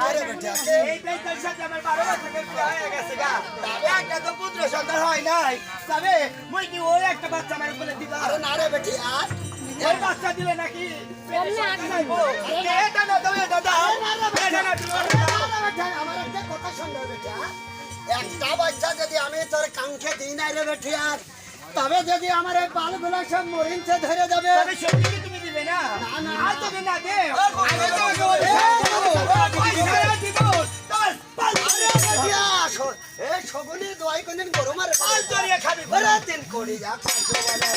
আরে বেটা এই বেটার সাথে আমার বারো বছর বিয়ে হয়ে গেছে গা। একটা তো পুত্র সন্তান হয় নাই। তবে মুই কি ওই একটা বাচ্চা আমার বলে দিবা আরে না রে বেটি আর? ওই বাচ্চা দিলে নাকি এটা না দাও এটা দাও এটা না দিলে আমার একটা কথা শুনবে বেটা। একটা বাচ্চা যদি আমি তোর কাঙ্ক্ষে দিই নাই রে বেটি আর তবে যদি আমার এই বালগুলো সব মরিনছে ধরে যাবে। তবে সত্যি তুমি দিবে না। আর তুমি না দে দিব শগুনি দোয়াই কোনদিন গরু পাল চড়িয়ে খাবি ওরে দিন করি যা খাইছো বলে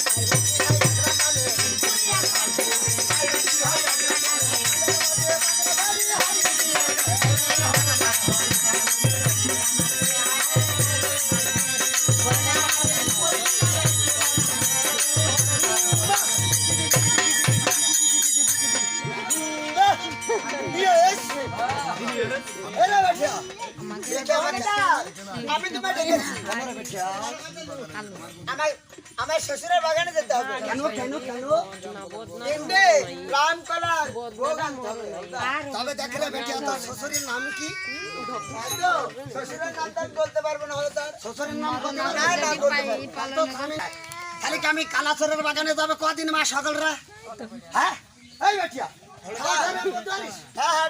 আমার শ্বশুরের বাগানে যেতে হবে কেন কেন কেন তিনটে রাম কলার। তবে দেখলে তোর শ্বশুরের নাম কি শ্বশুরের নাম তো বলতে পারব না হলে তার শ্বশুরের নাম বলতে পারব না। আমি- কালাচরের বাগানে যাবে কদিন মা সকলরা হ্যাঁ এই বেটিয়া হ্যাঁ হ্যাঁ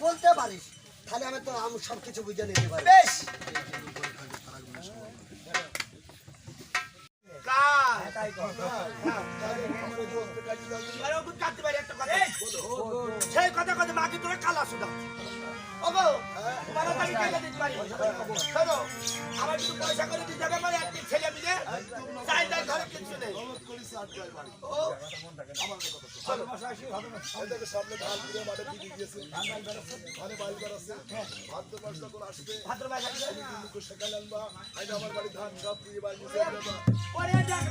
বলতে পারিস তাহলে আমি তো আমি সব কিছু বুঝে নিতে পারি। বেশ। আমার কিছু পয়সা করে দিতে হবে মানে একটি ছেলে মিলে চাই তাই কিছু নেই।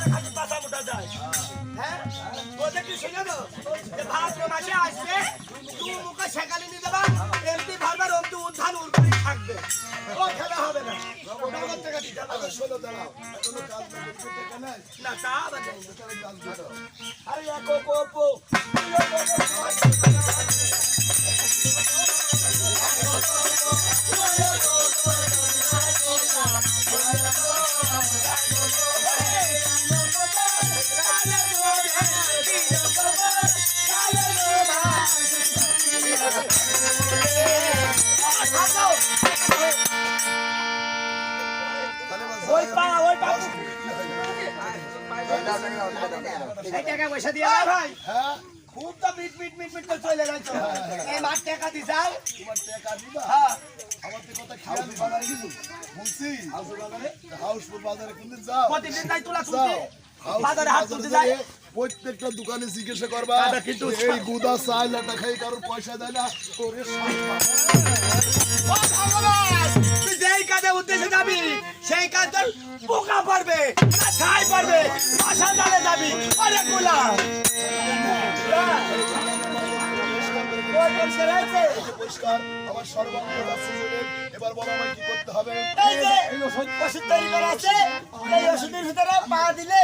ভাদ্র পাশা মোটা যায় হ্যাঁ ভাদ্র মাসে আসবে দু মুখে সেকালে নিয়ে যাবা হবে। না তা আবার যাই না। আরে এক ও এই টাকা পয়সা দিয়ে দাও ভাই খুব তো মিট মিট মিট মিট করে চলে গেছো। এই মাঠ টাকা দি যাও হ্যাঁ। প্রতিদিন তাই তোলা তুলতে বাজারে হাত তুলতে যাই। প্রত্যেকটা দোকানে জিজ্ঞাসা করবা কিন্তু এই গুদা চাল একটা খাই কারোর পয়সা দেয় না তুই যেই কাজে উদ্দেশ্যে যাবি সেই কাজ তোর পোকা পারবে জালে যাবি অনেকগুলা ওই পরিষ্কার আমার সর্বাঙ্গ। এবার বলো আমায় কি করতে হবে এই যে ওষুধ তৈরি করা আছে এই ওষুধের ভিতরে পা দিলে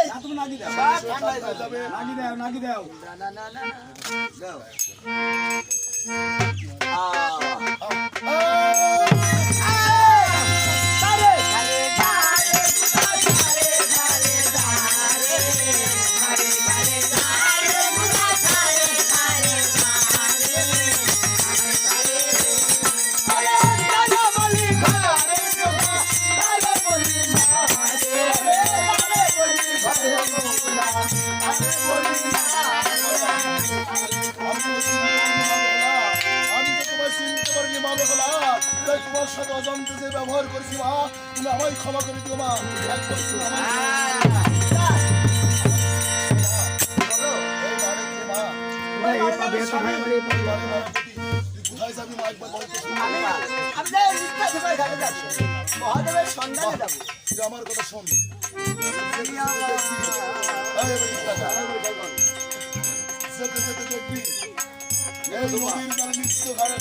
সব ঠান্ডা হয়ে যাবে আমি তোমার সাথে অজান্তে যে ব্যবহার করেছি মা। তুমি আমায় ক্ষমা করে দিও মা। তুই আমার কথা শোন। যেতে যেতে দেখবি। এই নদীর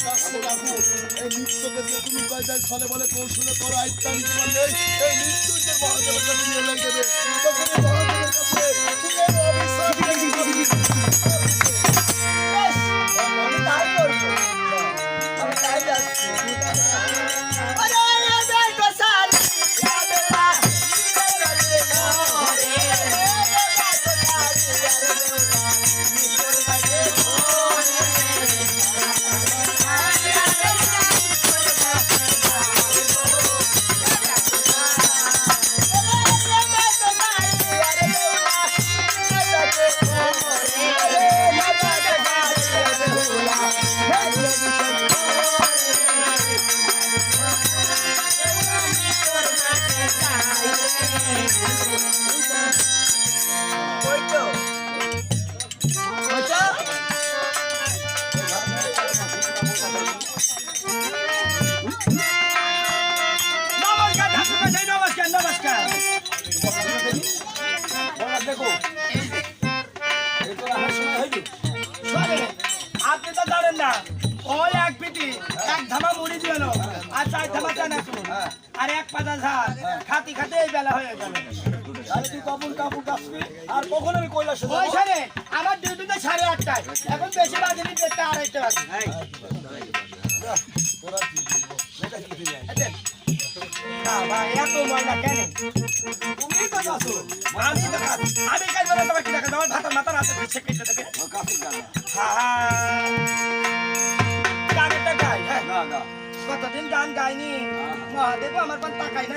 এই নৃত্যকে যে তুমি কয়দায় ছলে বলে কৌশলে করো আয়ত্তা নিতে পারলে এই নৃত্যকে মহাদেবের কাছে নিয়ে দেবে তখন আপনি তো জানেন না ওই এক পিটি এক ধামা মুড়ি দিল আর চার ধামা আর এক পাতা খাতি খাতে এই বেলা হয়ে গেল আর কখন আমি কৈলাস ওই শোনেন, আমার ডিউটিতে সাড়ে আটটায় এখন বেশি বাজেনি দেড়টা আড়াইটা বাজে ভাই এত ময়লা কেন আমি কাজ বলে তোমার কি দেখা তোমার ভাতা মাথার হাতে দিচ্ছে কেটে দেবে গানটা গাই হ্যাঁ। কতদিন গান গাইনি? মহাদেব আমার পান তাকাই না